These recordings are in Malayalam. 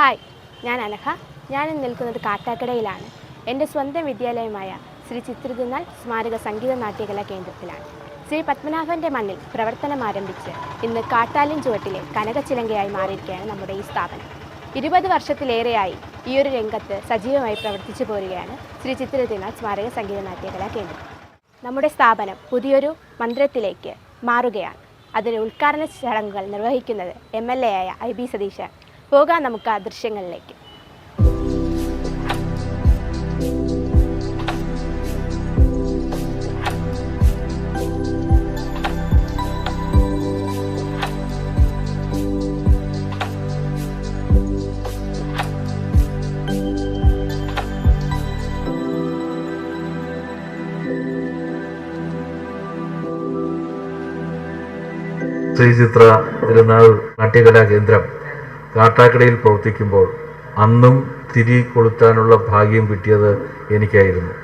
ഹായ്. ഞാൻ അനഘ. ഞാൻ നിൽക്കുന്നത് കാട്ടാക്കടയിലാണ്. എന്റെ സ്വന്തം വിദ്യാലയമായ ശ്രീ ചിത്രതിനാൽ സ്മാരക സംഗീത നാട്യകലാ കേന്ദ്രത്തിലാണ്. ശ്രീ പത്മനാഭന്റെ മണ്ണിൽ പ്രവർത്തനം ആരംഭിച്ച് ഇന്ന് കാട്ടാലിൻ ചുവട്ടിലെ കനകച്ചിലങ്കയായി മാറിയിരിക്കുകയാണ് നമ്മുടെ ഈ സ്ഥാപനം. ഇരുപത് വർഷത്തിലേറെയായി ഈ ഒരു രംഗത്ത് സജീവമായി പ്രവർത്തിച്ചു പോരുകയാണ് ശ്രീ ചിത്രതിനാൽ സ്മാരക സംഗീത നാട്യകലാ കേന്ദ്രം. നമ്മുടെ സ്ഥാപനം പുതിയൊരു മന്ദിരത്തിലേക്ക് മാറുകയാണ്. അതിന് ഉദ്ഘാടന ചടങ്ങുകൾ നിർവഹിക്കുന്നത് എം എൽ എ ആയ ഐ ബി സതീശൻ. പോകാം നമുക്ക് ആ ദൃശ്യങ്ങളിലേക്ക്. ശ്രീചിത്ര തിരുനാൾ നാട്യകലാ കേന്ദ്രം. കാട്ടാക്കടയിൽ പ്രവർത്തിക്കുമ്പോൾ അന്നും തിരി കൊളുത്താനുള്ള ഭാഗ്യം കിട്ടിയത് എനിക്കായിരുന്നു.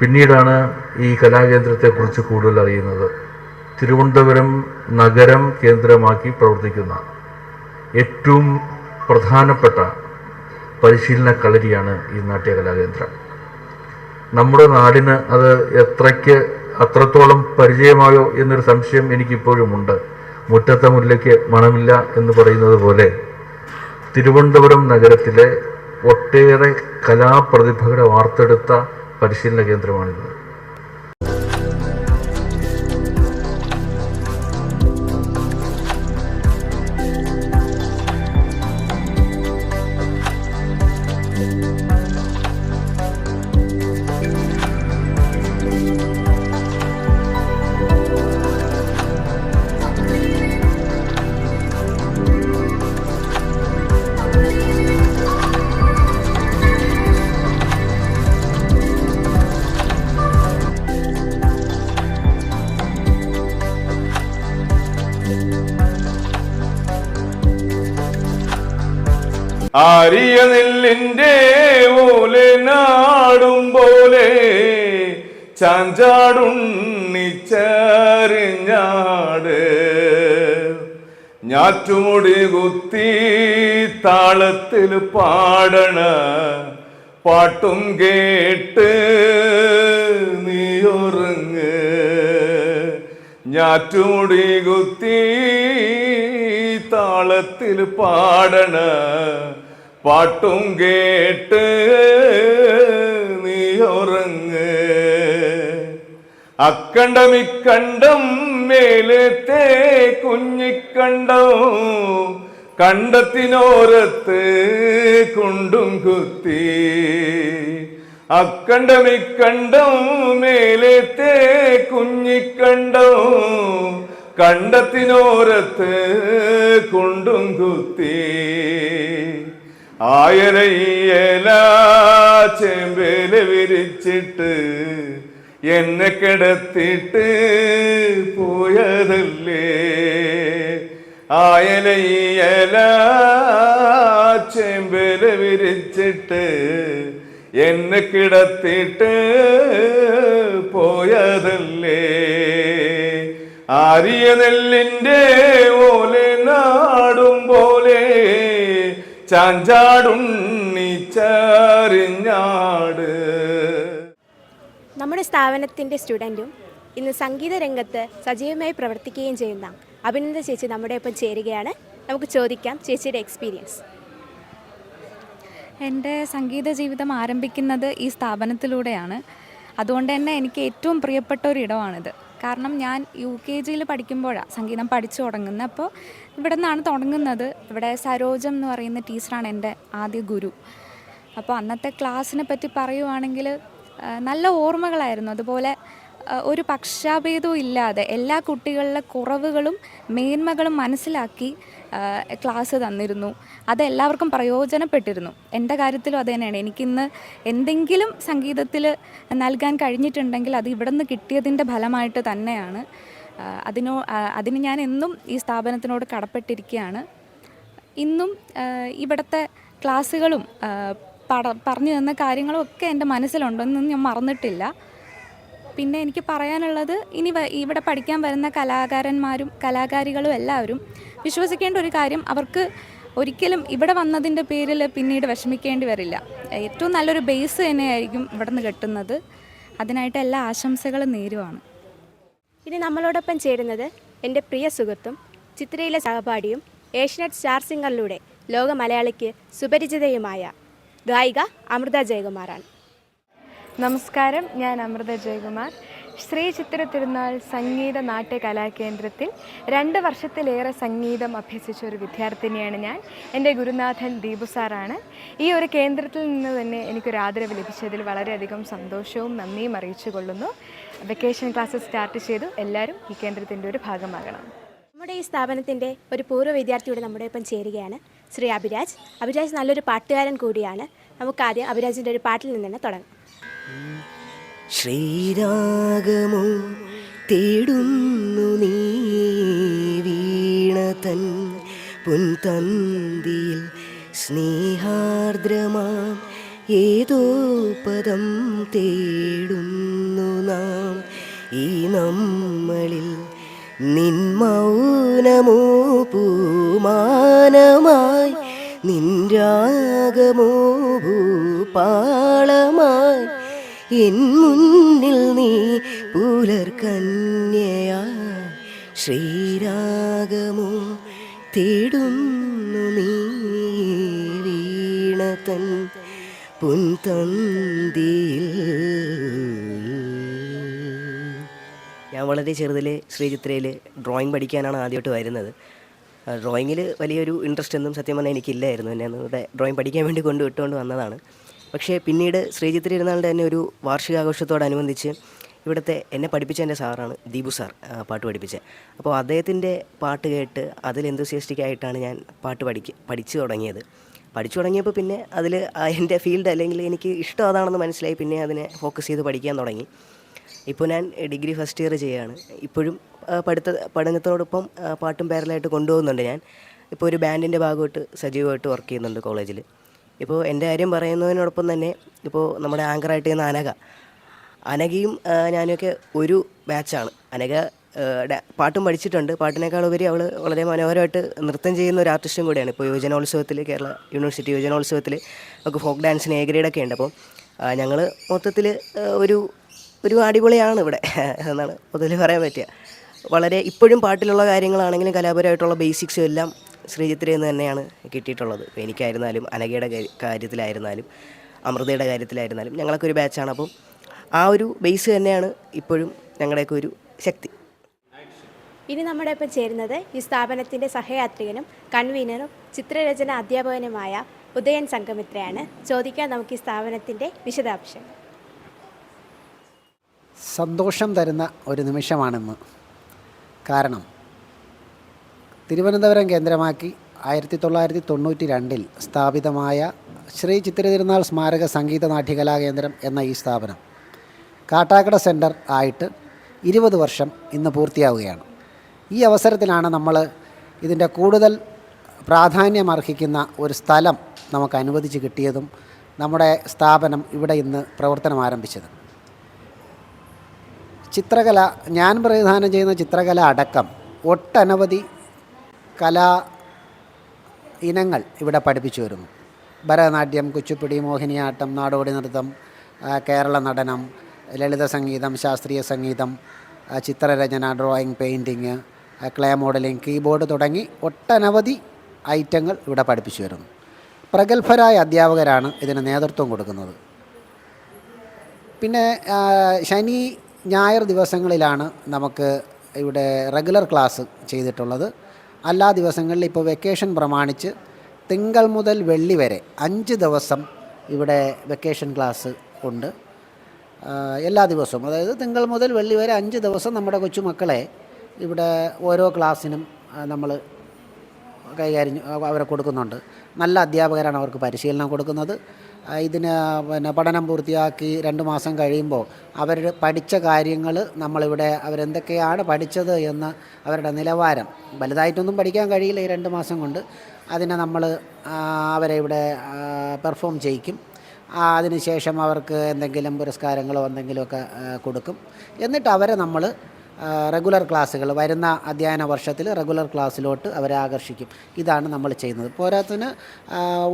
പിന്നീടാണ് ഈ കലാകേന്ദ്രത്തെക്കുറിച്ച് കൂടുതൽ അറിയുന്നത്. തിരുവനന്തപുരം നഗരം കേന്ദ്രമാക്കി പ്രവർത്തിക്കുന്ന ഏറ്റവും പ്രധാനപ്പെട്ട പരിശീലന കളരിയാണ് ഈ നാട്യ കലാകേന്ദ്രം. നമ്മുടെ നാടിന് അത് എത്രയ്ക്ക് അത്രത്തോളം പരിചയമായോ എന്നൊരു സംശയം എനിക്കിപ്പോഴുമുണ്ട്. മുറ്റത്തെ മുല്ലയ്ക്ക് മണമില്ല എന്ന് പറയുന്നത് പോലെ തിരുവനന്തപുരം നഗരത്തിലെ ഒട്ടേറെ കലാപ്രതിഭകളെ വാർത്തെടുത്ത പരിശീലന കേന്ദ്രമാണിത്. ആരിയ നെല്ലിന്റെ ഓലെ നാടും പോലെ ചാഞ്ചാടുണ്ണിച്ചറിഞ്ഞാട് ഞാറ്റുമുടി കുത്തി താളത്തിൽ പാടണ പാട്ടും കേട്ട് നീയൊറങ്ങ്. ഞാറ്റുമുടി കുത്തി താളത്തിൽ പാടണ പാട്ടും കേട്ട് നീ ഉറങ്ങ് അക്കണ്ടം ഇക്കണ്ടം മേലത്തെ കുഞ്ഞിക്കണ്ടം കണ്ടത്തിനോരത്ത് കുണ്ടും കുത്തി. അക്കണ്ടമിക്കണ്ടോ മേലത്തെ കുഞ്ഞിക്കണ്ടം കണ്ടത്തിനോരത്ത് കുണ്ടും കുത്തി. ആയലയ്യല ചെമ്പേൽ വിരിച്ചിട്ട് എന്നെ കിടത്തിട്ട് പോയതല്ലേ? ആയലയല ചെമ്പേൽ വിരിച്ചിട്ട് എന്നെ കിടത്തിട്ട് പോയതല്ലേ? ആരിയ ഓലെ ചാഞ്ചാടുണ്ണിച്ചറിഞ്ഞാട്. നമ്മുടെ സ്ഥാപനത്തിന്റെ സ്റ്റുഡന്റും ഇന്ന് സംഗീത രംഗത്ത് സജീവമായി പ്രവർത്തിക്കുകയും ചെയ്യുന്ന അഭിനന്ദ ചേച്ചി നമ്മുടെ ഒപ്പം ചേരുകയാണ്. നമുക്ക് ചോദിക്കാം ചേച്ചിയുടെ എക്സ്പീരിയൻസ് എന്റെ സംഗീത ജീവിതം ആരംഭിക്കുന്നത് ഈ സ്ഥാപനത്തിലൂടെയാണ്. അതുകൊണ്ട് തന്നെ എനിക്ക് ഏറ്റവും പ്രിയപ്പെട്ട ഒരു ഇടമാണിത്. കാരണം ഞാൻ യു കെ ജിയിൽ പഠിക്കുമ്പോഴാണ് സംഗീതം പഠിച്ചു തുടങ്ങുന്നത്. അപ്പോൾ ഇവിടെ നിന്നാണ് തുടങ്ങുന്നത്. ഇവിടെ സരോജം എന്ന് പറയുന്ന ടീച്ചറാണ് എന്റെ ആദ്യ ഗുരു. അപ്പോൾ അന്നത്തെ ക്ലാസ്സിനെ പറ്റി പറയുവാണെങ്കിൽ നല്ല ഓർമ്മകളായിരുന്നു. അതുപോലെ ഒരു പക്ഷാഭേദവും ഇല്ലാതെ എല്ലാ കുട്ടികളിലെ കുറവുകളും മേന്മകളും മനസ്സിലാക്കി ക്ലാസ് തന്നിരുന്നു. അത് എല്ലാവർക്കും പ്രയോജനപ്പെട്ടിരുന്നു. എന്റെ കാര്യത്തിലും അത് തന്നെയാണ്. എനിക്കിന്ന് എന്തെങ്കിലും സംഗീതത്തിൽ നൽകാൻ കഴിഞ്ഞിട്ടുണ്ടെങ്കിൽ അത് ഇവിടെ നിന്ന് കിട്ടിയതിന്റെ ഫലമായിട്ട് തന്നെയാണ്. അതിനോ അതിന് ഞാൻ എന്നും ഈ സ്ഥാപനത്തിനോട് കടപ്പെട്ടിരിക്കുകയാണ്. ഇന്നും ഇവിടുത്തെ ക്ലാസ്സുകളും പറഞ്ഞു തന്ന കാര്യങ്ങളും ഒക്കെ എന്റെ മനസ്സിലുണ്ടെന്നും ഞാൻ മറന്നിട്ടില്ല. പിന്നെ എനിക്ക് പറയാനുള്ളത് ഇനി ഇവിടെ പഠിക്കാൻ വരുന്ന കലാകാരന്മാരും കലാകാരികളും എല്ലാവരും വിശ്വസിക്കേണ്ട ഒരു കാര്യം അവർക്ക് ഒരിക്കലും ഇവിടെ വന്നതിന്റെ പേരിൽ പിന്നീട് വിഷമിക്കേണ്ടി വരില്ല. ഏറ്റവും നല്ലൊരു ബേസ് തന്നെയായിരിക്കും ഇവിടെ നിന്ന് കിട്ടുന്നത്. അതിനായിട്ട് എല്ലാ ആശംസകളും നേരുവാണ്. ഇനി നമ്മളോടൊപ്പം ചേരുന്നത് എന്റെ പ്രിയ സുഹൃത്തും ചിത്രയിലെ സഹപാഠിയും ഏഷ്യനെറ്റ് സ്റ്റാർ സിംഗറിലൂടെ ലോക മലയാളിക്ക് സുപരിചിതയുമായ ഗായിക അമൃത ജയകുമാറാണ്. നമസ്കാരം ഞാൻ അമൃത ജയകുമാർ. ശ്രീ ചിത്ര തിരുനാൾ സംഗീത നാട്യ കലാകേന്ദ്രത്തിൽ രണ്ട് വർഷത്തിലേറെ സംഗീതം അഭ്യസിച്ച ഒരു വിദ്യാർത്ഥിനിയാണ് ഞാൻ. എന്റെ ഗുരുനാഥൻ ദീപു സാറാണ്. ഈ ഒരു കേന്ദ്രത്തിൽ നിന്ന് തന്നെ എനിക്കൊരു ആദരവ് ലഭിച്ചതിൽ വളരെയധികം സന്തോഷവും നന്ദിയും അറിയിച്ചു കൊള്ളുന്നു വെക്കേഷൻ ക്ലാസ് സ്റ്റാർട്ട് ചെയ്തു. എല്ലാവരും ഈ കേന്ദ്രത്തിന്റെ ഒരു ഭാഗമാകണം. നമ്മുടെ ഈ സ്ഥാപനത്തിന്റെ ഒരു പൂർവ വിദ്യാർത്ഥിയോട് നമ്മുടെ ഒപ്പം ചേരുകയാണ് ശ്രീ അഭിരാജ്. അഭിരാജ് നല്ലൊരു പാട്ടുകാരൻ കൂടിയാണ്. നമുക്കാദ്യം അഭിരാജിന്റെ ഒരു പാട്ടിൽ നിന്ന് തന്നെ തുടങ്ങാം. ശ്രീരാഗമോ തേടുന്നു നീ വീണതൻ പുൻതന്തിയിൽ സ്നേഹാർദ്രമാം. ഏതോ പദം തേടുന്നു നാം. ഈ നമ്മളിൽ നിൻ മൗനമോ പൂമാനമായി നിൻ രാഗമോ ഭൂപാളമായി എൻ മുന്നിൽ നീ പുലർകന്യയാ. ശ്രീരാഗമോ തേടുന്നു നീ വീണതൻ പുൻതന്തിയിൽ. ഞാൻ വളരെ ചെറുതിൽ ശ്രീചിത്രയിൽ ഡ്രോയിങ് പഠിക്കാനാണ് ആദ്യമായിട്ട് വരുന്നത്. ഡ്രോയിങ്ങിൽ വലിയൊരു ഇൻട്രസ്റ്റ് ഒന്നും സത്യം പറഞ്ഞാൽ എനിക്കില്ലായിരുന്നു. എന്നെ ഡ്രോയിങ് പഠിക്കാൻ വേണ്ടി കൊണ്ടുവിട്ടുകൊണ്ട് വന്നതാണ്. പക്ഷേ പിന്നീട് ശ്രീജിത്ത് ഇരുന്നാളുടെ തന്നെ ഒരു വാർഷികാഘോഷത്തോടനുബന്ധിച്ച് ഇവിടുത്തെ എന്നെ പഠിപ്പിച്ച എന്റെ സാറാണ് ദീപു സാർ പാട്ട് പഠിപ്പിച്ചത്. അപ്പോൾ അദ്ദേഹത്തിന്റെ പാട്ട് കേട്ട് അതിൽ enthusiastic ആയിട്ടാണ് ഞാൻ പാട്ട് പഠിക്ക പഠിച്ചു തുടങ്ങിയത്. പഠിച്ചു തുടങ്ങിയപ്പോൾ പിന്നെ അതിൽ എന്റെ ഫീൽഡ് അല്ലെങ്കിൽ എനിക്ക് ഇഷ്ടം അതാണെന്ന് മനസ്സിലായി പിന്നെ അതിനെ ഫോക്കസ് ചെയ്ത് പഠിക്കാൻ തുടങ്ങി. ഇപ്പോൾ ഞാൻ ഡിഗ്രി ഫസ്റ്റ് ഇയർ ചെയ്യുകയാണ്. ഇപ്പോഴും പഠിത്ത പഠനത്തോടൊപ്പം പാട്ടും പാരലായിട്ട് കൊണ്ടുപോകുന്നുണ്ട് ഞാൻ. ഇപ്പോൾ ഒരു ബാൻഡിന്റെ ഭാഗമായിട്ട് സജീവമായിട്ട് വർക്ക് ചെയ്യുന്നുണ്ട് കോളേജിൽ. ഇപ്പോൾ എന്റെ കാര്യം പറയുന്നതിനോടൊപ്പം തന്നെ ഇപ്പോൾ നമ്മുടെ ആങ്കറായിട്ട് ചെയ്യുന്ന അനഘ. അനഘയും ഞാനൊക്കെ ഒരു ബാച്ചാണ് അനഘ പാട്ടും പഠിച്ചിട്ടുണ്ട്. പാട്ടിനേക്കാൾ ഉപരി അവൾ വളരെ മനോഹരമായിട്ട് നൃത്തം ചെയ്യുന്ന ഒരു ആർട്ടിസ്റ്റും കൂടിയാണ്. ഇപ്പോൾ യുവജനോത്സവത്തിൽ കേരള യൂണിവേഴ്സിറ്റി യുവജനോത്സവത്തിൽ ഒക്കെ ഫോക്ക് ഡാൻസിന് എ ഗ്രേഡൊക്കെ ഉണ്ട്. അപ്പോൾ ഞങ്ങൾ മൊത്തത്തിൽ ഒരു ഒരു അടിപൊളിയാണ് ഇവിടെ. എന്നാണ് പൊതുവിൽ പറയാൻ പറ്റുക. വളരെ ഇപ്പോഴും പാട്ടിലുള്ള കാര്യങ്ങളാണെങ്കിലും കലാപരമായിട്ടുള്ള ബേസിക്സും എല്ലാം ശ്രീചിത്രയിൽ നിന്ന് തന്നെയാണ് കിട്ടിയിട്ടുള്ളത്. ഇപ്പോൾ എനിക്കായിരുന്നാലും അനഘയുടെ കാര്യത്തിലായിരുന്നാലും അമൃതയുടെ കാര്യത്തിലായിരുന്നാലും ഞങ്ങളൊക്കെ ഒരു ബാച്ചാണ് അപ്പം ആ ഒരു ബേസ് തന്നെയാണ് ഇപ്പോഴും ഞങ്ങളുടെയൊക്കെ ഒരു ശക്തി. ഇനി നമ്മുടെ ഒപ്പം ചേരുന്നത് ഈ സ്ഥാപനത്തിന്റെ സഹയാത്രികനും കൺവീനറും ചിത്രരചന അധ്യാപകനുമായ ഉദയൻ സംഘമിത്രയാണ് ചോദിക്കാൻ നമുക്ക് ഈ സ്ഥാപനത്തിന്റെ വിശദാംശങ്ങൾ. സന്തോഷം തരുന്ന ഒരു നിമിഷമാണെന്ന്. കാരണം തിരുവനന്തപുരം കേന്ദ്രമാക്കി ആയിരത്തി തൊള്ളായിരത്തി തൊണ്ണൂറ്റി രണ്ടിൽ സ്ഥാപിതമായ ശ്രീ ചിത്രതിരുനാൾ സ്മാരക സംഗീത നാട്യകലാകേന്ദ്രം എന്ന ഈ സ്ഥാപനം കാട്ടാക്കട സെന്റർ ആയിട്ട് ഇരുപത് വർഷം ഇന്ന് പൂർത്തിയാവുകയാണ്. ഈ അവസരത്തിലാണ് നമ്മൾ ഇതിന്റെ കൂടുതൽ പ്രാധാന്യം അർഹിക്കുന്ന ഒരു സ്ഥലം നമുക്ക് അനുവദിച്ച് കിട്ടിയതും നമ്മുടെ സ്ഥാപനം ഇവിടെ ഇന്ന് പ്രവർത്തനം ആരംഭിച്ചത്. ചിത്രകല ഞാൻ പ്രതിദാനം ചെയ്യുന്ന ചിത്രകല അടക്കം ഒട്ടനവധി കലാ ഇനങ്ങൾ ഇവിടെ പഠിപ്പിച്ചു വരുന്നു. ഭരതനാട്യം കുച്ചിപ്പിടി മോഹിനിയാട്ടം നാടോടി നൃത്തം കേരള നടനം ലളിത സംഗീതം ശാസ്ത്രീയ സംഗീതം ചിത്രരചന drawing painting clay modelling keyboard തുടങ്ങി ഒട്ടനവധി ഐറ്റങ്ങൾ ഇവിടെ പഠിപ്പിച്ചു വരുന്നു. പ്രഗത്ഭരായ അധ്യാപകരാണ് ഇതിന് നേതൃത്വം കൊടുക്കുന്നത്. പിന്നെ ശനി ഞായർ ദിവസങ്ങളിലാണ് നമുക്ക് ഇവിടെ റെഗുലർ ക്ലാസ് ചെയ്തിട്ടുള്ളത്. എല്ലാ ദിവസങ്ങളിൽ ഇപ്പോൾ വെക്കേഷൻ പ്രമാണിച്ച് തിങ്കൾ മുതൽ വെള്ളി വരെ അഞ്ച് ദിവസം ഇവിടെ വെക്കേഷൻ ക്ലാസ് ഉണ്ട്. എല്ലാ ദിവസവും. അതായത് തിങ്കൾ മുതൽ വെള്ളി വരെ അഞ്ച് ദിവസം നമ്മുടെ കൊച്ചുമക്കളെ ഇവിടെ ഓരോ ക്ലാസ്സിനും നമ്മൾ കൈകാര്യം അവരെ കൊടുക്കുന്നുണ്ട്. നല്ല അധ്യാപകരാണ് അവർക്ക് പരിശീലനം കൊടുക്കുന്നത്. ഇതിന് പിന്നെ പഠനം പൂർത്തിയാക്കി രണ്ട് മാസം കഴിയുമ്പോൾ അവർ പഠിച്ച കാര്യങ്ങൾ നമ്മളിവിടെ അവരെന്തൊക്കെയാണ് പഠിച്ചത് എന്ന് അവരുടെ നിലവാരം. വലുതായിട്ടൊന്നും പഠിക്കാൻ കഴിയില്ല ഈ രണ്ട് മാസം കൊണ്ട്. അതിനെ നമ്മൾ അവരെ ഇവിടെ പെർഫോം ചെയ്യിക്കും. അതിനുശേഷം അവർക്ക് എന്തെങ്കിലും പുരസ്കാരങ്ങളോ എന്തെങ്കിലുമൊക്കെ കൊടുക്കും. എന്നിട്ട് അവരെ നമ്മൾ റെഗുലർ ക്ലാസ്സുകൾ വരുന്ന അധ്യയന വർഷത്തിൽ റെഗുലർ ക്ലാസ്സിലോട്ട് അവരെ ആകർഷിക്കും. ഇതാണ് നമ്മൾ ചെയ്യുന്നത്. പോരാത്തതിന്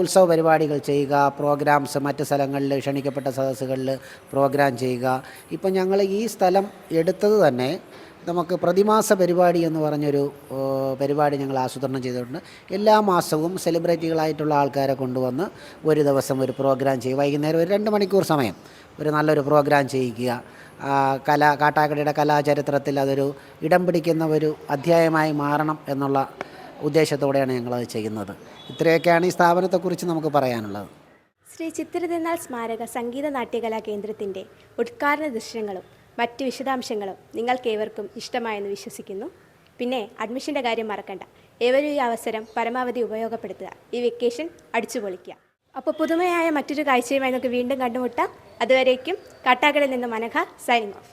ഉത്സവ പരിപാടികൾ ചെയ്യുക പ്രോഗ്രാംസ് മറ്റ് സ്ഥലങ്ങളിൽ ക്ഷണിക്കപ്പെട്ട സദസ്സുകളിൽ പ്രോഗ്രാം ചെയ്യുക. ഇപ്പം ഞങ്ങൾ ഈ സ്ഥലം എടുത്തത് തന്നെ നമുക്ക് പ്രതിമാസ പരിപാടി എന്ന് പറഞ്ഞൊരു പരിപാടി ഞങ്ങൾ ആസൂത്രണം ചെയ്തിട്ടുണ്ട്. എല്ലാ മാസവും സെലിബ്രിറ്റികളായിട്ടുള്ള ആൾക്കാരെ കൊണ്ടുവന്ന് ഒരു ദിവസം ഒരു പ്രോഗ്രാം ചെയ്യും. വൈകുന്നേരം ഒരു രണ്ട് മണിക്കൂർ സമയം ഒരു നല്ലൊരു പ്രോഗ്രാം ചെയ്യിക്കുക. കല കാട്ടാക്കടയുടെ കലാചരിത്രത്തിൽ അതൊരു ഇടം പിടിക്കുന്ന ഒരു അധ്യായമായി മാറണം എന്നുള്ള ഉദ്ദേശത്തോടെയാണ് ഞങ്ങളത് ചെയ്യുന്നത്. ഇത്രയൊക്കെയാണ് ഈ സ്ഥാപനത്തെക്കുറിച്ച് നമുക്ക് പറയാനുള്ളത്. ശ്രീ ചിത്രതിരുനാൾ സ്മാരക സംഗീത നാട്യകലാ കേന്ദ്രത്തിന്റെ ഉദ്ഘാടന ദൃശ്യങ്ങളും മറ്റ് വിശദാംശങ്ങളും നിങ്ങൾക്കേവർക്കും ഇഷ്ടമായെന്ന് വിശ്വസിക്കുന്നു. പിന്നെ അഡ്മിഷന്റെ കാര്യം മറക്കണ്ട. ഏവരും ഈ അവസരം പരമാവധി ഉപയോഗപ്പെടുത്തുക. ഈ വെക്കേഷൻ അടിച്ചു പൊളിക്കുക അപ്പോൾ പുതുമയായ മറ്റൊരു കാഴ്ചയുമായി നമുക്ക് വീണ്ടും കണ്ടുമുട്ടാം. അതുവരേക്കും കാട്ടാക്കടയിൽ നിന്ന് മനഘ സൈനിങ് ഓഫ്